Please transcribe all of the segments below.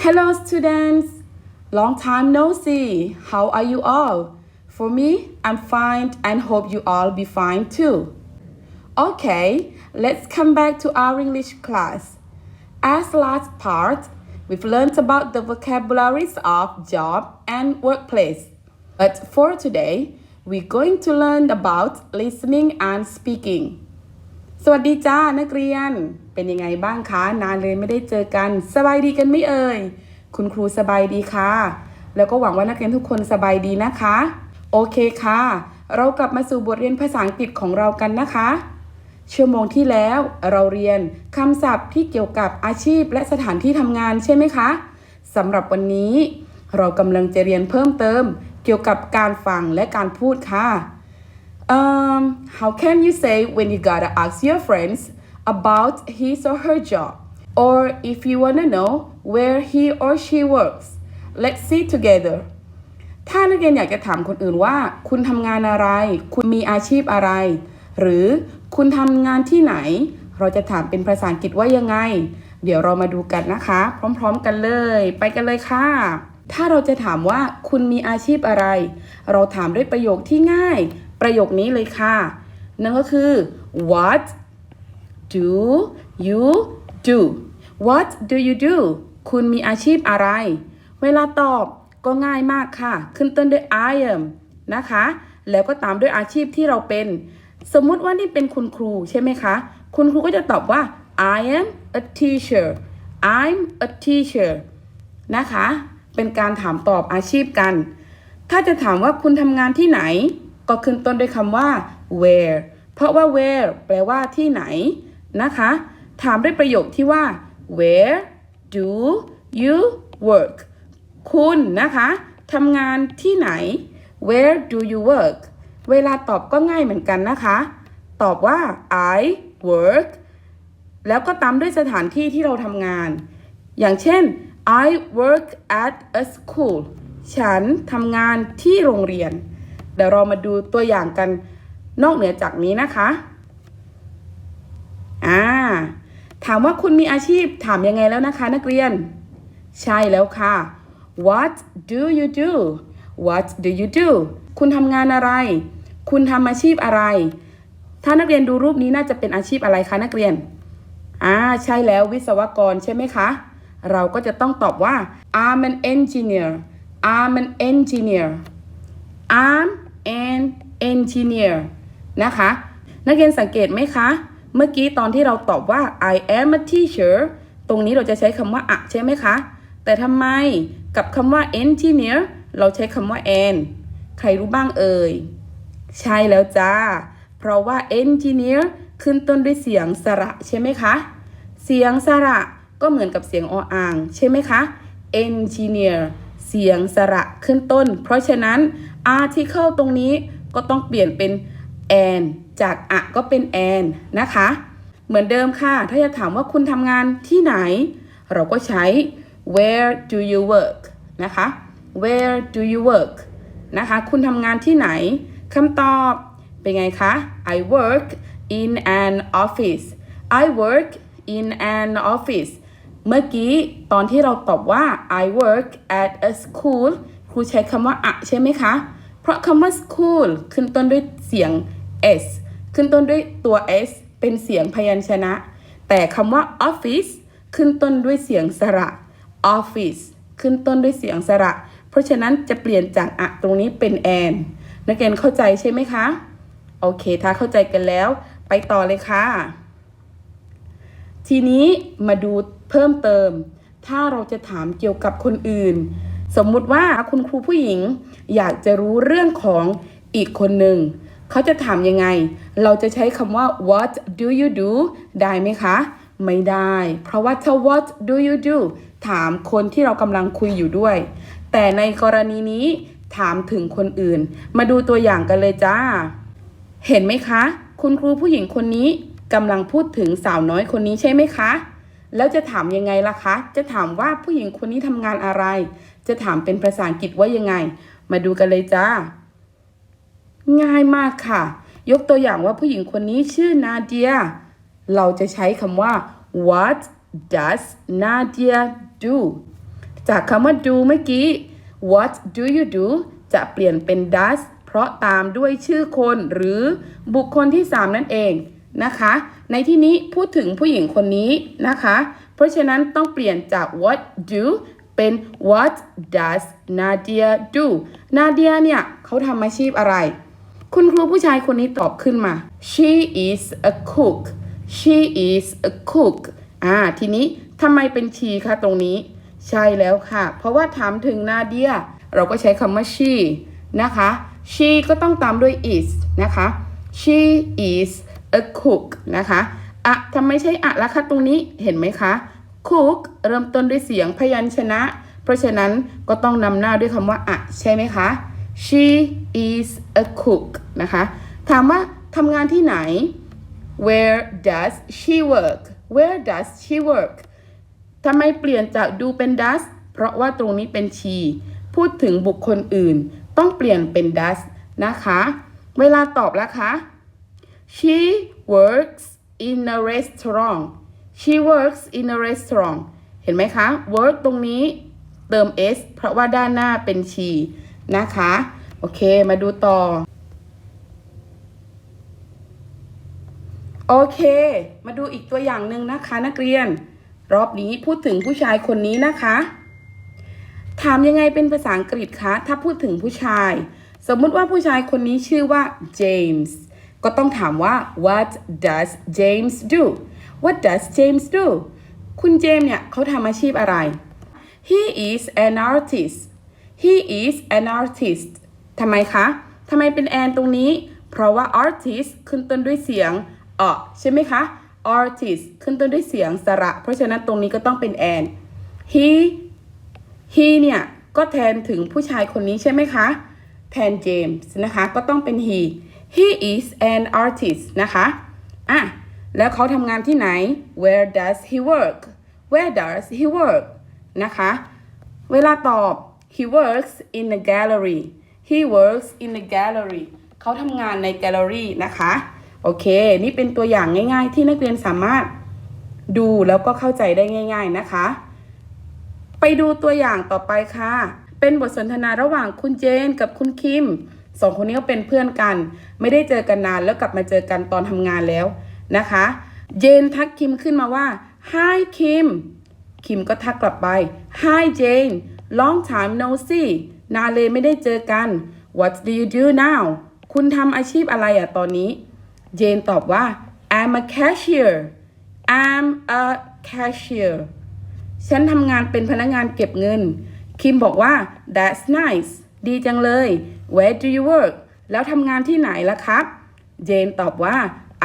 Hello, students. Long time no see. How are you all? For me, I'm fine and hope you all be fine too. Okay, let's come back to our English class. As last part, we've learned about the vocabularies of job and workplace. But for today, we're going to learn about listening and speaking. สวัสดีจ้านักเรียน เป็นยังไงบ้างคะ นานเลยไม่ได้เจอกัน สบายดีกันไม่เอ่ย คุณครูสบายดีค่ะ แล้วก็หวังว่านักเรียนทุกคนสบายดีนะคะ โอเคค่ะ เรากลับมาสู่บทเรียนภาษาอังกฤษของเรากันนะคะ ชั่วโมงที่แล้วเราเรียนคำศัพท์ที่เกี่ยวกับอาชีพและสถานที่ทำงานใช่ไหมคะสำหรับวันนี้ เรากำลังจะเรียนเพิ่มเติม เกี่ยวกับการฟังและการพูดค่ะ Um, how can you say when you gotta ask your friends about his or her job? Or if you wanna know where he or she works? Let's see together. ถ้านักเรียนอยากจะถามคนอื่นว่า คุณทำงานอะไร คุณมีอาชีพอะไร หรือคุณทำงานที่ไหน เราจะถามเป็นภาษาอังกฤษว่ายังไง เดี๋ยวเรามาดูกันนะคะ พร้อมๆกันเลย ไปกันเลยค่ะ ถ้าเราจะถามว่าคุณมีอาชีพอะไร เราถามด้วยประโยคที่ง่าย ประโยคนี้เลยค่ะ นั่นก็คือ what do you do what do you do คุณมีอาชีพอะไร เวลาตอบก็ง่ายมากค่ะ ขึ้นต้นด้วย I am นะคะ แล้วก็ตามด้วยอาชีพที่เราเป็น สมมุติว่านี่เป็นคุณครูใช่ไหมคะ คุณครูก็จะตอบว่า I am a teacher I'm a teacher นะคะ เป็นการถามตอบอาชีพกัน ถ้าจะถามว่าคุณทำงานที่ไหน ก็ขึ้นต้นด้วยคำว่า where เพราะว่า where แปลว่าที่ไหน นะคะ ถามด้วยประโยคที่ว่า where do you work คุณนะคะทำงานที่ไหน where do you work เวลาตอบก็ง่ายเหมือนกันนะคะ ตอบว่า I work แล้วก็ตามด้วยสถานที่ที่เราทำงาน อย่างเช่น I work at a school ฉันทำงานที่โรงเรียน เดี๋ยวเรามาดูตัวอย่างกันนอกเหนือจากนี้นะคะ อ่า ถามว่าคุณมีอาชีพถามยังไงแล้วนะคะ นักเรียน ใช่แล้วค่ะ What do you do What do you do คุณทำงานอะไร คุณทำอาชีพอะไร ถ้านักเรียนดูรูปนี้น่าจะเป็นอาชีพอะไรคะนักเรียน อ่า ใช่แล้ววิศวกรใช่ไหมคะ เราก็จะต้องตอบว่า I'm an engineer I'm an engineer I'm an engineer นะคะ นักเรียนสังเกตไหมคะ เมื่อกี้ตอนที่เราตอบว่า I am a teacher ตรงนี้เราจะใช้คำว่าอะใช่ไหมคะ แต่ทำไมกับคำว่า engineer เราใช้คำว่า an ใครรู้บ้างเอ่ย ใช่แล้วจ้า เพราะว่า engineer ขึ้นต้นด้วยเสียงสระใช่ไหมคะ เสียงสระก็เหมือนกับเสียงออ่าง ใช่ไหมคะ engineer เสียงสระขึ้นต้น เพราะฉะนั้น article ตรงนี้ก็ต้องเปลี่ยนเป็น an จากอะก็เป็น and นะคะ เหมือนเดิมค่ะ ถ้าจะถามว่าคุณทำงานที่ไหน เราก็ใช้ where do you work นะคะ where do you work นะคะ คุณทำงานที่ไหนคำตอบเป็นไงคะ I work in an office I work in an office เมื่อกี้ตอนที่เราตอบว่า I work at a school ครูใช้คำว่าอะใช่ไหมคะ เพราะคำว่า school ขึ้นต้นด้วยเสียง s ขึ้นต้นด้วยตัว s เป็นเสียงพยัญชนะ แต่คำว่า office ขึ้นต้นด้วยเสียงสระ office ขึ้นต้นด้วยเสียงสระ เพราะฉะนั้นจะเปลี่ยนจากอะตรงนี้เป็น and นักเรียนเข้าใจใช่ไหมคะ โอเค ถ้าเข้าใจกันแล้ว ไปต่อเลยค่ะ ทีนี้มาดูเพิ่มเติม ถ้าเราจะถามเกี่ยวกับคนอื่น สมมุติว่าคุณครูผู้หญิง อยากจะรู้เรื่องของอีกคนหนึ่ง เขาจะถามยังไง เราจะใช้คำว่า what do you do ได้ไหมคะ ไม่ได้ เพราะว่าถ้า what do you do ถามคนที่เรากำลังคุยอยู่ด้วย แต่ในกรณีนี้ถามถึงคนอื่น มาดูตัวอย่างกันเลยจ้า เห็นไหมคะ คุณครูผู้หญิงคนนี้กำลังพูดถึงสาวน้อยคนนี้ใช่ไหมคะ แล้วจะถามยังไงล่ะคะ จะถามว่าผู้หญิงคนนี้ทำงานอะไร จะถามเป็นภาษาอังกฤษว่ายังไง มาดูกันเลยจ้า ง่ายมากค่ะ ยกตัวอย่างว่าผู้หญิงคนนี้ชื่อนาเดีย เราจะใช้คำว่า what does Nadia do จากคำว่า do เมื่อกี้ what do you do จะเปลี่ยนเป็น does เพราะตามด้วยชื่อคนหรือบุคคลที่ 3 นั่นเองนะคะ ในที่นี้พูดถึงผู้หญิงคนนี้นะคะ เพราะฉะนั้นต้องเปลี่ยนจาก what do เป็น what does Nadia do Nadia เนี่ยเขาทำอาชีพอะไร คุณครูผู้ชายคนนี้ตอบขึ้นมา she is a cook she is a cook อ่า ทีนี้ทำไมเป็น she คะตรงนี้ ใช่แล้วค่ะ เพราะว่าถามถึงนาเดีย เราก็ใช้คำว่า she นะคะ she ก็ต้องตามด้วย is นะคะ she is a cook นะคะอะทำไมใช้อะละคะตรงนี้เห็นไหมคะ cook เริ่มต้นด้วยเสียงพยัญชนะ เพราะฉะนั้นก็ต้องนำหน้าด้วยคำว่าอะใช่ไหมคะ she is a cook นะคะ ถามว่าทำงานที่ไหน where does she work where does she work ทำไมเปลี่ยนจากดูเป็น does เพราะว่าตรงนี้เป็น she พูดถึงบุคคลอื่น ต้องเปลี่ยนเป็น does นะคะ เวลาตอบแล้วคะ she works in a restaurant she works in a restaurant เห็นไหมคะ work ตรงนี้เติม s เพราะว่าด้านหน้าเป็น she นะคะ โอเคมาดูต่อ โอเค มาดูอีกตัวอย่างหนึ่งนะคะ นักเรียน รอบนี้พูดถึงผู้ชายคนนี้นะคะ ถามยังไงเป็นภาษาอังกฤษคะถ้าพูดถึงผู้ชาย สมมุติว่าผู้ชายคนนี้ชื่อว่า James ก็ต้องถามว่า what does James do what does James do คุณเจมส์เนี่ยเขาทำอาชีพอะไร he is an artist he is an artist ทำไมคะ ทำไมเป็นแอนตรงนี้ เพราะว่า artist ขึ้นต้นด้วยเสียงเออใช่ไหมคะ artist ขึ้นต้นด้วยเสียงสระ เพราะฉะนั้นตรงนี้ก็ต้องเป็นแอน he he เนี่ย ก็แทนถึงผู้ชายคนนี้ใช่ไหมคะ แทนเจมส์นะคะ ก็ต้องเป็น he he is an artist นะคะอะแล้วเขาทำงานที่ไหน where does he work where does he work นะคะ เวลาตอบ he works in a gallery he works in a gallery เขาทำงานในแกลเลอรี่นะคะ โอเค นี่เป็นตัวอย่างง่าย ๆ ที่นักเรียนสามารถดูแล้วก็เข้าใจได้ง่าย ๆนะคะ ไปดูตัวอย่างต่อไปค่ะ เป็นบทสนทนาระหว่างคุณเจนกับคุณคิมสองคนนี้ก็เป็นเพื่อนกัน ไม่ได้เจอกันนานแล้วกลับมาเจอกันตอนทำงานแล้วนะคะ เจนทักคิมขึ้นมาว่า Hi คิมคิมก็ทักกลับไป Hi Jane long time no see นานเลยไม่ได้เจอกัน What do you do now คุณทำอาชีพอะไรอะตอนนี้ เจนตอบว่า I'm a cashier I'm a cashier ฉันทำงานเป็นพนักงานเก็บเงิน คิมบอกว่า that's nice ดีจังเลย where do you work แล้วทำงานที่ไหนล่ะครับ เจนตอบว่า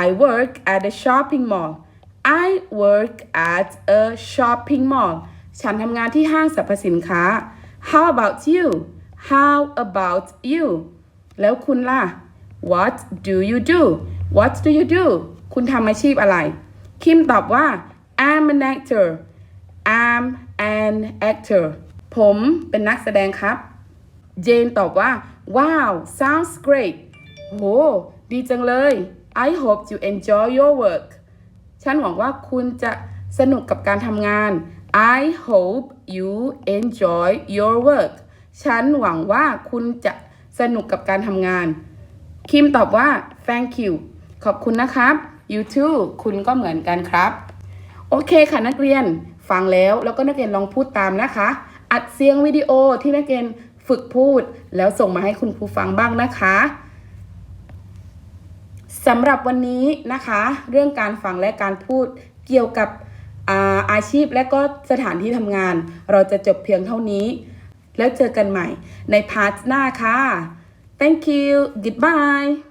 I work at a shopping mall I work at a shopping mall ฉันทำงานที่ห้างสรรพสินค้า How about you How about you แล้วคุณล่ะ What do you do What do you do คุณทำอาชีพอะไร คิมตอบว่า I'm an actor I'm an actor ผมเป็นนักแสดงครับ เจนตอบว่า Wow sounds great โห ดีจังเลย I hope you enjoy your work ฉันหวังว่าคุณจะสนุกกับการทำงาน I hope you enjoy your work ฉันหวังว่าคุณจะสนุกกับการทำงาน คิมตอบว่า thank you ขอบคุณนะครับ you too คุณก็เหมือนกันครับ โอเคค่ะนักเรียน ฟังแล้วแล้วก็นักเรียนลองพูดตามนะคะ อัดเสียงวิดีโอที่นักเรียนฝึกพูด แล้วส่งมาให้คุณครูฟังบ้างนะคะสำหรับวันนี้นะคะ เรื่องการฟังและการพูดเกี่ยวกับ อาชีพและก็สถานที่ทำงาน เราจะจบเพียงเท่านี้ แล้วเจอกันใหม่ในพาร์ทหน้าค่ะ thank you goodbye